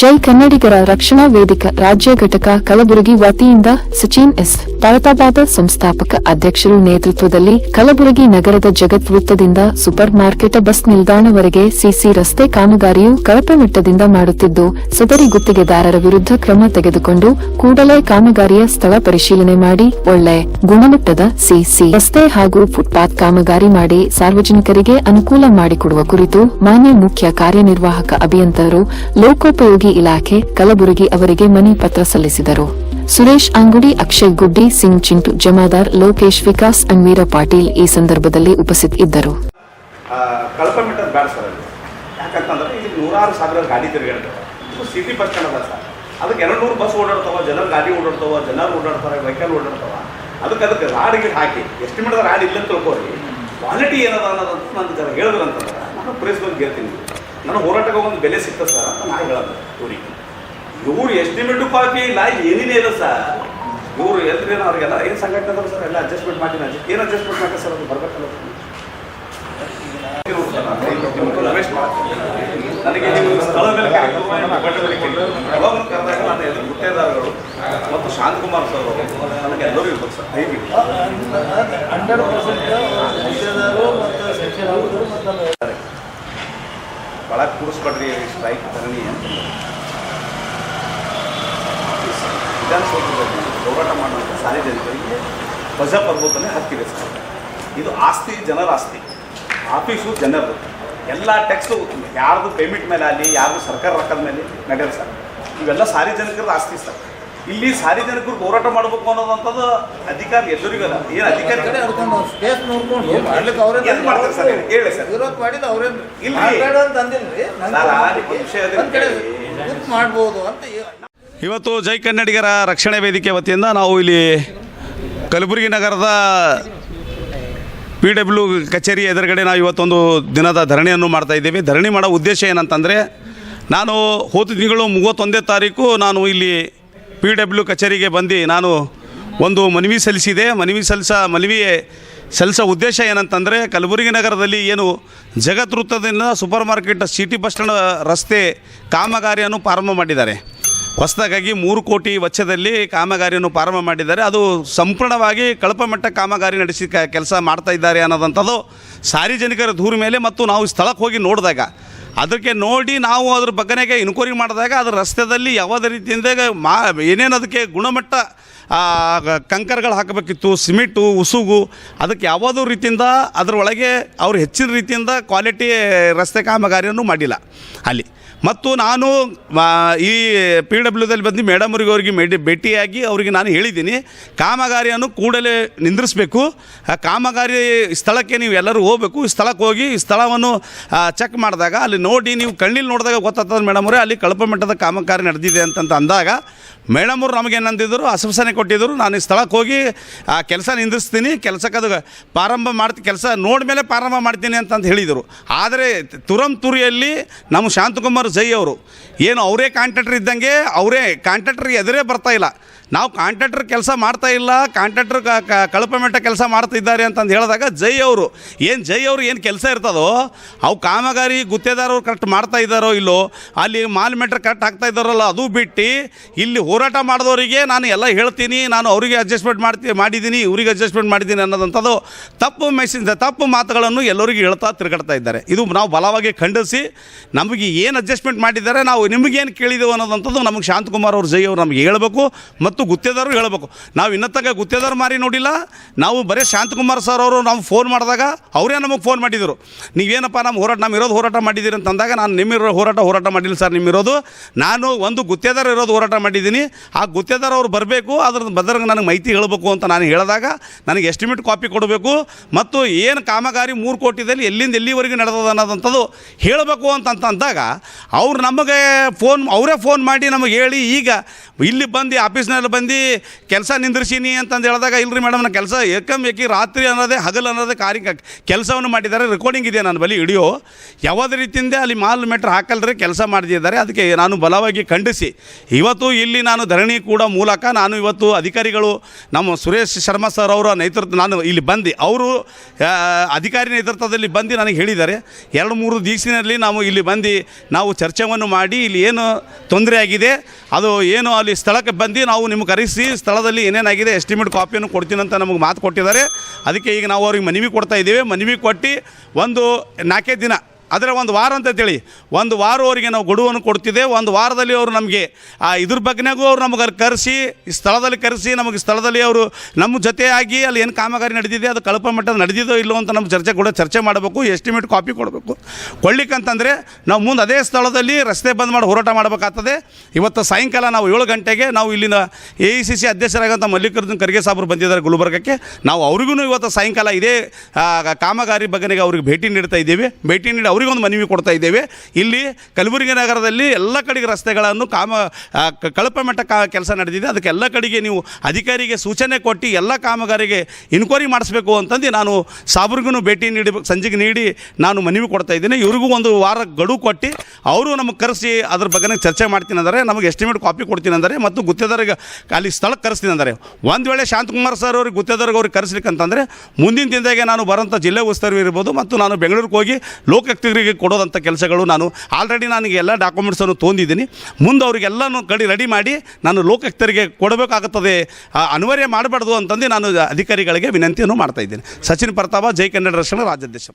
ಜೈ ಕನ್ನಡಿಗರ ರಕ್ಷಣಾ ವೇದಿಕ ರಾಜ್ಯ ಘಟಕ ಕಲಬುರಗಿ ವತಿಯಿಂದ ಸಚಿನ್ ಎಸ್. ತಾಳತಾಬಾದ ಸಂಸ್ಥಾಪಕ ಅಧ್ಯಕ್ಷರು ನೇತೃತ್ವದಲ್ಲಿ ಕಲಬುರಗಿ ನಗರದ ಜಗತ್ ವೃತ್ತದಿಂದ ಸೂಪರ್ ಮಾರ್ಕೆಟ್ ಬಸ್ ನಿಲ್ದಾಣವರೆಗೆ ಸಿಸಿ ರಸ್ತೆ ಕಾಮಗಾರಿಯು ಕಳಪೆ ಮಟ್ಟದಿಂದ ಮಾಡುತ್ತಿದ್ದು, ಸದರಿ ಗುತ್ತಿಗೆದಾರರ ವಿರುದ್ಧ ಕ್ರಮ ತೆಗೆದುಕೊಂಡು ಕೂಡಲೇ ಕಾಮಗಾರಿಯ ಸ್ಥಳ ಪರಿಶೀಲನೆ ಮಾಡಿ ಒಳ್ಳೆ ಗುಣಮಟ್ಟದ ಸಿಸಿ ರಸ್ತೆ ಹಾಗೂ ಫುಟ್ಪಾತ್ ಕಾಮಗಾರಿ ಮಾಡಿ ಸಾರ್ವಜನಿಕರಿಗೆ ಅನುಕೂಲ ಮಾಡಿಕೊಡುವ ಕುರಿತು ಮಾನ್ಯ ಮುಖ್ಯ ಕಾರ್ಯನಿರ್ವಾಹಕ ಅಭಿಯಂತರರು ಲೋಕೋಪಯೋಗಿ ಇಲಾಖೆ ಕಲಬುರಗಿ ಅವರಿಗೆ ಮನಿ ಪತ್ರ ಸಲ್ಲಿಸಿದರು. ಸುರೇಶ್ ಅಂಗುಡಿ, ಅಕ್ಷಯ್ ಗುಡ್ಡಿ, ಸಿಂಗ್ ಚಿಂಟು, ಜಮಾದಾರ್, ಲೋಕೇಶ್ ವಿಕಾಸ್, ಅನ್ವೀರ ಪಾಟೀಲ್ ಈ ಸಂದರ್ಭದಲ್ಲಿ ಉಪಸ್ಥಿತರಿದ್ದರು ಯಾಕಂತಂದ್ರೆ ಇಲ್ಲಿ ನೂರಾರು ಗಾಡಿ ತಿರುಗಾಡ್ತವೆ ಸಿಟಿ ಬಸ್ ಸ್ಟ್ಯಾಂಡ್ ಸರ್. ಅದಕ್ಕೆ ಎರಡು ನೂರು ಬಸ್ ಓಡಾಡ್ತಾವ, ಜನರು ಗಾಡಿ ಓಡಾಡ್ತಾವ, ಜನರು ಓಡಾಡ್ತಾರೆ ವೆಹಿಕಲ್ ಓಡಾಡ್ತಾವ. ಅದಕ್ಕೆ ಅದಕ್ಕೆ ರಾಡಿಗೆ ಹಾಕಿ. ಎಸ್ಟಿಮೇಟ್ ರಾಡ್ ಇಲ್ಲ ತಿಳ್ಕೊರಿ ಕ್ವಾಲಿಟಿ ಏನದ ಅನ್ನೋದಂತ ನಾನು ಹೇಳಿದ್ರಂತಂದ್ರೆ, ನಾನು ಪ್ರೇಸ್ ಬಗ್ಗೆ ಹೇಳ್ತೀನಿ. ನನ್ನ ಹೋರಾಟಕ್ಕೆ ಒಂದು ಬೆಲೆ ಸಿಗ್ತದೆ ಸರ್ ಅಂತ ನಾ ಹೇಳೋದು ಇವ್ರಿಗೆ. ಇವ್ರು ಎಸ್ಟಿಮೇಟು ಕಾಪಿ ಇಲ್ಲ ಏನಿದೆ ಇಲ್ಲ ಸರ್. ಇವ್ರು ಎಲ್ರಿ ಅವ್ರಿಗೆಲ್ಲ ಏನು ಸಂಘಟನೆ ಅದಾವ ಸರ್, ಎಲ್ಲ ಅಡ್ಜಸ್ಟ್ಮೆಂಟ್ ಮಾಡಿ ಏನು ಅಡ್ಜಸ್ಟ್ಮೆಂಟ್ ಮಾಡಿ ಸರ್ ಅದು ಬರ್ಬೇಕಲ್ಲ ನನಗೆ ಸ್ಥಳ ಮೇಲೆ ಯಾವಾಗ ಕರೆದಾಗ ನಾನು ಎಲ್ಲ ಗುತ್ತೇದಾರಗಳು ಮತ್ತು ಶಾಂತಕುಮಾರ್ ಸರ್ ನನಗೆ ಎಲ್ಲರೂ ಇರ್ಬೇಕು ಸರ್. ದಯವಿಟ್ಟು. ಹಂಡ್ರೆಡ್ ಪರ್ಸೆಂಟ್ ಗುತ್ತೇದಾರರು ಮತ್ತು ಸೆಕ್ಷನ್ ಅವರು ಮತ್ತು ಭಾಳ ಕೂರಿಸ್ಕೊಡ್ರಿ ಸ್ಟ್ರೈಕ್ ಧರಣಿ ಅಂತ ವಿಧಾನಸೌಧದಲ್ಲಿ ಹೋರಾಟ ಮಾಡುವಂಥ ಸಾರ್ವಜನಿಕರಿಗೆ ಧ್ವಜ ಪರ್ವತನೆ ಹಕ್ಕಿದೆ ಸರ್. ಇದು ಆಸ್ತಿ, ಜನರ ಆಸ್ತಿ. ಆಫೀಸು, ಜನರದು. ಎಲ್ಲ ಟ್ಯಾಕ್ಸು ಯಾರ್ದು ಪೇಮೆಂಟ್ ಮೇಲೆ ಆಗಲಿ, ಯಾರ್ದು ಸರ್ಕಾರ ರೊಕ್ಕದ ಮೇಲೆ ನಡೆಯಲ್ಲ ಸರ್. ಇವೆಲ್ಲ ಸಾರ್ವಜನಿಕರ ಆಸ್ತಿ ಸರ್. ಇಲ್ಲಿ ಸಾರ್ವಜನಿಕರು ಹೋರಾಟ ಮಾಡಬೇಕು ಅನ್ನೋದಂಥದ್ದು ಅಧಿಕಾರ ಏನು ಅಧಿಕಾರಿ ಕಡೆ ಹಿಡ್ಕೊಂಡು ಸ್ಪೇಸ್ ನೋಡ್ಕೊಂಡು ಮಾಡ್ಲಿಕ್ಕೆ ಅವರೇ ಎಲ್ಲಿ ಮಾಡ್ತಾರೆ ಸರ್? ಹೇಳಿ ಸರ್. ವಿರೋಧ ಮಾಡಿದ ಅಂತ ಅಂದಿಲ್ರಿ ವಿಷಯ ಮಾಡ್ಬೋದು ಅಂತ ಇವತ್ತು ಜೈ ಕನ್ನಡಿಗರ ರಕ್ಷಣೆ ವೇದಿಕೆ ವತಿಯಿಂದ ನಾವು ಇಲ್ಲಿ ಕಲಬುರಗಿ ನಗರದ ಪಿ ಡಬ್ಲ್ಯೂ ಕಚೇರಿ ಎದುರುಗಡೆ ನಾವು ಇವತ್ತೊಂದು ದಿನದ ಧರಣಿಯನ್ನು ಮಾಡ್ತಾ ಇದ್ದೇವೆ. ಧರಣಿ ಮಾಡೋ ಉದ್ದೇಶ ಏನಂತಂದರೆ ನಾನು ಹೋದ ತಿಂಗಳು ಮೂವತ್ತೊಂದೇ ತಾರೀಕು ನಾನು ಇಲ್ಲಿ ಪಿ ಡಬ್ಲ್ಯೂ ಕಚೇರಿಗೆ ಬಂದು ನಾನು ಒಂದು ಮನವಿ ಸಲ್ಲಿಸಿದೆ. ಮನವಿ ಸಲ್ಲಿಸ ಮನವಿ ಸಲ್ಲಿಸೋ ಉದ್ದೇಶ ಏನಂತಂದರೆ ಕಲಬುರಗಿ ನಗರದಲ್ಲಿ ಏನು ಜಗತ್ ವೃತ್ತದಿಂದ super market city bus stand ರಸ್ತೆ ಕಾಮಗಾರಿಯನ್ನು ಪ್ರಾರಂಭ ಮಾಡಿದ್ದಾರೆ. ಹೊಸದಾಗಿ ಮೂರು ಕೋಟಿ ವೆಚ್ಚದಲ್ಲಿ ಕಾಮಗಾರಿಯನ್ನು ಪ್ರಾರಂಭ ಮಾಡಿದ್ದಾರೆ. ಅದು ಸಂಪೂರ್ಣವಾಗಿ ಕಳಪಮಟ್ಟ ಕಾಮಗಾರಿ ನಡೆಸಿ ಕೆಲಸ ಮಾಡ್ತಾ ಇದ್ದಾರೆ ಅನ್ನೋದಂಥದ್ದು ಸಾರ್ವಜನಿಕರ ದೂರ ಮೇಲೆ ಮತ್ತು ನಾವು ಸ್ಥಳಕ್ಕೆ ಹೋಗಿ ನೋಡಿದಾಗ ಅದಕ್ಕೆ ನೋಡಿ ನಾವು ಅದ್ರ ಬಗ್ಗೆಗೆ ಇನ್ಕ್ವೈರಿ ಮಾಡಿದಾಗ ಅದ್ರ ರಸ್ತೆದಲ್ಲಿ ಯಾವುದೇ ರೀತಿಯಿಂದ ಮಾ, ಏನೇನು ಅದಕ್ಕೆ ಗುಣಮಟ್ಟ ಕಂಕರ್ಗಳು ಹಾಕಬೇಕಿತ್ತು, ಸಿಮೆಂಟು, ಉಸುಗು, ಅದಕ್ಕೆ ಯಾವುದೋ ರೀತಿಯಿಂದ ಅದರೊಳಗೆ ಅವರು ಹೆಚ್ಚಿನ ರೀತಿಯಿಂದ ಕ್ವಾಲಿಟಿ ರಸ್ತೆ ಕಾಮಗಾರಿಯನ್ನು ಮಾಡಿಲ್ಲ. ಅಲ್ಲಿ ಮತ್ತು ನಾನು ಈ ಪಿ ಡಬ್ಲ್ಯೂದಲ್ಲಿ ಬಂದು ಮೇಡಮ್ರಿಗೆ ಅವ್ರಿಗೆ ಮೇಡಿ, ಭೇಟಿಯಾಗಿ ಅವರಿಗೆ ನಾನು ಹೇಳಿದ್ದೀನಿ, ಕಾಮಗಾರಿಯನ್ನು ಕೂಡಲೇ ನಿಂದ್ರಿಸಬೇಕು. ಆ, ಕಾಮಗಾರಿ ಸ್ಥಳಕ್ಕೆ ನೀವು ಎಲ್ಲರೂ ಹೋಗಬೇಕು. ಸ್ಥಳಕ್ಕೆ ಹೋಗಿ ಸ್ಥಳವನ್ನು ಚೆಕ್ ಮಾಡಿದಾಗ, ಅಲ್ಲಿ ನೋಡಿ ನೀವು ಕಣ್ಣಲ್ಲಿ ನೋಡಿದಾಗ ಗೊತ್ತಾಗ್ತದೆ ಮೇಡಮ್ ಅವರೇ, ಅಲ್ಲಿ ಕಳಪ ಮಟ್ಟದ ಕಾಮಗಾರಿ ನಡೆದಿದೆ ಅಂತಂತ ಅಂದಾಗ, ಮೇಡಮ್ ಅವರು ನಮಗೆ ಏನಂದಿದ್ರು, ಆಶ್ವಾಸನೆ ಕೊಟ್ಟಿದ್ದರು ನಾನು ಈ ಸ್ಥಳಕ್ಕೆ ಹೋಗಿ, ಆ, ಕೆಲಸ ನಿಂದಿಸ್ತೀನಿ ಕೆಲಸಕ್ಕೆ ಅದು ಪ್ರಾರಂಭ ಮಾಡ್ತೀನಿ ಕೆಲಸ ನೋಡ್ಮೇಲೆ ಪ್ರಾರಂಭ ಮಾಡ್ತೀನಿ ಅಂತಂದು ಹೇಳಿದರು. ಆದರೆ ತುರಂತುರಿಯಲ್ಲಿ ನಮ್ಮ ಶಾಂತಕುಮಾರ್ ಜೈ ಅವರು. ಏನು ಅವರೇ ಕಾಂಟ್ರಾಕ್ಟರ್ ಇದ್ದಂಗೆ ಅವರೇ ಕಾಂಟ್ರಾಕ್ಟರ್ ಎದುರೇ ಬರ್ತಾ ಇಲ್ಲ. ನಾವು ಕಾಂಟ್ರಾಕ್ಟರ್ ಕೆಲಸ ಮಾಡ್ತಾ ಇಲ್ಲ, ಕಾಂಟ್ರಾಕ್ಟರ್ ಮಟ್ಟ ಕೆಲಸ ಮಾಡ್ತಾ ಇದ್ದಾರೆ ಅಂತಂದು ಹೇಳಿದಾಗ ಜೈ ಅವರು. ಏನು ಜೈ ಅವರು ಏನು ಕೆಲಸ ಇರ್ತದೋ, ಅವು ಕಾಮಗಾರಿ ಗುತ್ತೇದಾರರು ಕರೆಕ್ಟ್ ಮಾಡ್ತಾ ಇದ್ದಾರೋ ಇಲ್ಲೋ, ಅಲ್ಲಿ ಮಾಲ್ ಮೆಟ್ರ್ ಕರೆಕ್ಟ್ ಆಗ್ತಾ ಇದ್ದಾರಲ್ಲ, ಅದು ಬಿಟ್ಟು ಇಲ್ಲಿ ಹೋರಾಟ ಮಾಡಿದವರಿಗೆ ನಾನು ಎಲ್ಲ ಹೇಳ್ತೀನಿ, ನಾನು ಅವರಿಗೆ ಅಡ್ಜಸ್ಟ್ಮೆಂಟ್ ಮಾಡ್ತೀನಿ ಮಾಡಿದ್ದೀನಿ ಇವ್ರಿಗೆ ಅಡ್ಜಸ್ಟ್ಮೆಂಟ್ ಮಾಡಿದ್ದೀನಿ ಅನ್ನೋದಂಥದ್ದು ತಪ್ಪು ಮೆಸೇಜ್, ತಪ್ಪು ಮಾತುಗಳನ್ನು ಎಲ್ಲರಿಗೂ ಹೇಳ್ತಾ ತಿರುಗಾಡ್ತಾ ಇದ್ದಾರೆ. ಇದು ನಾವು ಬಲವಾಗಿ ಖಂಡಿಸಿ, ನಮಗೆ ಏನು ಅಡ್ಜಸ್ಟ್ಮೆಂಟ್ ಮಾಡಿದ್ದಾರೆ, ನಾವು ನಿಮಗೇನು ಕೇಳಿದೆವು ಅನ್ನೋದಂಥದ್ದು ನಮಗೆ ಶಾಂತಕುಮಾರ್ ಅವರು ಜೈ ಅವರು ನಮಗೆ ಹೇಳಬೇಕು ಮತ್ತು ಗುತ್ತೇದಾರರು ಹೇಳಬೇಕು. ನಾವು ಇನ್ನತ್ತಂಗ ಗುತ್ತೇದಾರ ಮಾರಿ ನೋಡಿಲ್ಲ. ನಾವು ಬರೀ ಶಾಂತಕುಮಾರ್ ಸರ್ ಅವರು ನಾವು ಫೋನ್ ಮಾಡಿದಾಗ ಅವರೇ ನಮಗೆ ಫೋನ್ ಮಾಡಿದರು. ನೀವೇನಪ್ಪ ನಮ್ಮ ಹೋರಾಟ, ನಮ್ಮ ಇರೋದು ಹೋರಾಟ ಮಾಡಿದ್ದೀರಿ ಅಂತಂದಾಗ ನಾನು ನಿಮ್ಮಿರೋ ಹೋರಾಟ ಹೋರಾಟ ಮಾಡಿಲ್ಲ ಸರ್ ನಿಮ್ಮಿರೋದು ನಾನು ಒಂದು ಗುತ್ತೇದಾರ ಇರೋದು ಹೋರಾಟ ಮಾಡಿದ್ದೀನಿ. ಆ ಗುತ್ತೇದಾರ ಅವ್ರು ಬರಬೇಕು, ಅದ್ರ ಬದಲಾಗಿ ನನಗೆ ಮಾಹಿತಿ ಹೇಳಬೇಕು ಅಂತ ನಾನು ಹೇಳಿದಾಗ ನನಗೆ ಎಸ್ಟಿಮೇಟ್ ಕಾಪಿ ಕೊಡಬೇಕು. ಮತ್ತು ಏನು ಕಾಮಗಾರಿ ಮೂರು ಕೋಟಿದಲ್ಲಿ ಎಲ್ಲಿಂದ ಎಲ್ಲಿವರೆಗೆ ನಡೆದದ ಅನ್ನೋದಂಥದ್ದು ಹೇಳಬೇಕು ಅಂತ ಅಂದಾಗ ಅವ್ರು ನಮಗೆ ಫೋನ್ ಅವರೇ ಫೋನ್ ಮಾಡಿ ನಮಗೆ ಹೇಳಿ ಈಗ ಇಲ್ಲಿ ಬಂದು ಆಫೀಸ್ನಲ್ಲಿ ಬಂದು ಕೆಲಸ ನಿಂದ್ರಿಸೀನಿ ಅಂತಂದು ಹೇಳಿದಾಗ ಇಲ್ಲರಿ ಮೇಡಮ್, ನಾನು ಕೆಲಸ ಏಕಂ ಏಕಿ ರಾತ್ರಿ ಅನ್ನೋದೇ, ಹಗಲು ಅನ್ನೋದೇ ಕಾರ್ಯ ಕೆಲಸವನ್ನು ಮಾಡಿದ್ದಾರೆ. ರೆಕಾರ್ಡಿಂಗ್ ಇದೆ ನನ್ನ ಬಳಿ? ಹಿಡಿಯೋ ಯಾವುದೇ ರೀತಿಯಿಂದ ಅಲ್ಲಿ ಮಾಲ್ ಮೆಟ್ರ್ ಹಾಕಲ್ರಿ, ಕೆಲಸ ಮಾಡಿದ್ದಾರೆ ಅದಕ್ಕೆ ನಾನು ಬಲವಾಗಿ ಖಂಡಿಸಿ. ಇವತ್ತು ಇಲ್ಲಿ ನಾನು ಧರಣಿ ಕೂಡ ಮೂಲಕ ನಾನು ಇವತ್ತು ಅಧಿಕಾರಿಗಳು, ನಮ್ಮ ಸುರೇಶ್ ಶರ್ಮಾ ಸರ್ ಅವರ ನೇತೃತ್ವ, ನಾನು ಇಲ್ಲಿ ಬಂದು, ಅವರು ಅಧಿಕಾರಿ ನೇತೃತ್ವದಲ್ಲಿ ಬಂದು ನನಗೆ ಹೇಳಿದ್ದಾರೆ. ಎರಡು ಮೂರು ದಿವಸಿನಲ್ಲಿ ನಾವು ಇಲ್ಲಿ ಬಂದು, ನಾವು ಚರ್ಚೆಯನ್ನು ಮಾಡಿ, ಇಲ್ಲಿ ಏನು ತೊಂದರೆ ಆಗಿದೆ, ಅದು ಏನು ಅಲ್ಲಿ ಸ್ಥಳಕ್ಕೆ ಬಂದು ನಾವು ನಿಮ್ಗೆ ಕರೆಸಿ ಸ್ಥಳದಲ್ಲಿ ಏನೇನಾಗಿದೆ ಎಸ್ಟಿಮೇಟ್ ಕಾಪಿಯನ್ನು ಕೊಡ್ತೀನಿ ಅಂತ ನಮಗೆ ಮಾತು ಕೊಟ್ಟಿದ್ದಾರೆ. ಅದಕ್ಕೆ ಈಗ ನಾವು ಅವ್ರಿಗೆ ಮನವಿ ಕೊಡ್ತಾ ಇದ್ದೀವಿ. ಮನವಿ ಕೊಟ್ಟು ಒಂದು ನಾಲ್ಕೇ ದಿನ ಅದರ ಒಂದು ವಾರ ಅಂತ ತಿಳಿ ಒಂದು ವಾರ ಅವರಿಗೆ ನಾವು ಗಡುವನ್ನು ಕೊಡ್ತಿದ್ದೆ ಒಂದು ವಾರದಲ್ಲಿ ಅವರು ನಮಗೆ, ಆ ಇದ್ರ ಬಗ್ಗೆನಾಗೂ ಅವರು ನಮಗೆ ಅಲ್ಲಿ ಕರೆಸಿ ಸ್ಥಳದಲ್ಲಿ ಕರೆಸಿ, ನಮಗೆ ಸ್ಥಳದಲ್ಲಿ ಅವರು ನಮ್ಮ ಜೊತೆಯಾಗಿ ಅಲ್ಲಿ ಏನು ಕಾಮಗಾರಿ ನಡೆದಿದೆ, ಅದು ಕಳಪ ಮಟ್ಟದ ನಡೆದಿದೋ ಇಲ್ಲೋ ಅಂತ ನಮ್ಮ ಚರ್ಚೆ ಕೂಡ ಚರ್ಚೆ ಮಾಡಬೇಕು ಎಸ್ಟಿಮೇಟ್ ಕಾಪಿ ಕೊಡಬೇಕು. ಕೊಡ್ಲಿಕ್ಕಂತಂದರೆ ನಾವು ಮುಂದೆ ಅದೇ ಸ್ಥಳದಲ್ಲಿ ರಸ್ತೆ ಬಂದ್ ಮಾಡಿ ಹೋರಾಟ ಮಾಡಬೇಕಾಗ್ತದೆ. ಇವತ್ತು ಸಾಯಂಕಾಲ ನಾವು ಏಳು ಗಂಟೆಗೆ ನಾವು ಇಲ್ಲಿನ ಎ ಐ ಸಿ ಸಿ ಅಧ್ಯಕ್ಷರಾಗಂಥ ಮಲ್ಲಿಕಾರ್ಜುನ್ ಖರ್ಗೆ ಸಾಬ್ರು ಬಂದಿದ್ದಾರೆ ಗುಲ್ಬರ್ಗಕ್ಕೆ. ನಾವು ಅವ್ರಿಗೂ ಇವತ್ತು ಸಾಯಂಕಾಲ ಇದೇ ಕಾಮಗಾರಿ ಬಗ್ಗೆ ಅವ್ರಿಗೆ ಭೇಟಿ ನೀಡ್ತಾ ಇದ್ದೀವಿ. ಭೇಟಿ ನೀಡಿ ಅವರಿಗೊಂದು ಮನವಿ ಕೊಡ್ತಾ ಇದ್ದೇವೆ. ಇಲ್ಲಿ ಕಲಬುರಗಿ ನಗರದಲ್ಲಿ ಎಲ್ಲ ಕಡೆಗೆ ರಸ್ತೆಗಳನ್ನು ಕಾಮ ಕಳಪೆ ಮಟ್ಟ ಕೆಲಸ ನಡೆದಿದೆ. ಅದಕ್ಕೆ ಎಲ್ಲ ಕಡೆಗೆ ನೀವು ಅಧಿಕಾರಿಗೆ ಸೂಚನೆ ಕೊಟ್ಟು ಎಲ್ಲ ಕಾಮಗಾರಿಗೆ ಇನ್ಕ್ವೈರಿ ಮಾಡಿಸ್ಬೇಕು ಅಂತಂದು ನಾನು ಸಾಬ್ರಿಗೂ ಭೇಟಿ ನೀಡಿ, ಸಂಜೆಗೆ ನೀಡಿ ನಾನು ಮನವಿ ಕೊಡ್ತಾ ಇದ್ದೀನಿ. ಇವ್ರಿಗೂ ಒಂದು ವಾರ ಗಡುವು ಕೊಟ್ಟು ಅವರು ನಮಗೆ ಕರೆಸಿ ಅದ್ರ ಬಗ್ಗೆ ಚರ್ಚೆ ಮಾಡ್ತೀನಿ ಅಂದರೆ, ನಮಗೆ ಎಸ್ಟಿಮೇಟ್ ಕಾಪಿ ಕೊಡ್ತೀನಿ ಅಂದರೆ ಮತ್ತು ಗುತ್ತೇದಾರಿಗೆ ಅಲ್ಲಿ ಸ್ಥಳಕ್ಕೆ ಕರೆಸ್ತೀನಿ ಅಂದರೆ, ಒಂದು ವೇಳೆ ಶಾಂತಕುಮಾರ್ ಸರ್ ಅವ್ರಿಗೆ ಗುತ್ತೇದಾರಿಗೆ ಅವ್ರಿಗೆ ಕರೆಸ್ಲಿಕ್ಕೆ ಅಂತಂದರೆ ಮುಂದಿನ ದಿನದಾಗೆ ನಾನು ಬರೋಂಥ ಜಿಲ್ಲೆ ಉಸ್ತರ್ವಿ ಇರ್ಬೋದು ಮತ್ತು ನಾನು ಬೆಂಗಳೂರಿಗೆ ಹೋಗಿ ಲೋಕಾಯುಕ್ತರಿಗೆ ಕೊಡೋದಂಥ ಕೆಲಸಗಳು ನಾನು ಆಲ್ರೆಡಿ ನನಗೆ ಎಲ್ಲ ಡಾಕ್ಯುಮೆಂಟ್ಸನ್ನು ತೊಂದಿದ್ದೀನಿ ಮುಂದೆ ಅವರಿಗೆಲ್ಲನೂ ಕಡಿ ರೆಡಿ ಮಾಡಿ ನಾನು ಲೋಕಾಯುಕ್ತರಿಗೆ ಕೊಡಬೇಕಾಗುತ್ತದೆ ಅನಿವಾರ್ಯ ಮಾಡಬಾರ್ದು ಅಂತಂದು ನಾನು ಅಧಿಕಾರಿಗಳಿಗೆ ವಿನಂತಿಯನ್ನು ಮಾಡ್ತಾ ಇದ್ದೀನಿ. ಸಚಿನ್ ಪ್ರತಾಪ, ಜೈ ಕನ್ನಡ ರಕ್ಷಣಾ ರಾಜ್ಯಾಧ್ಯಕ್ಷ.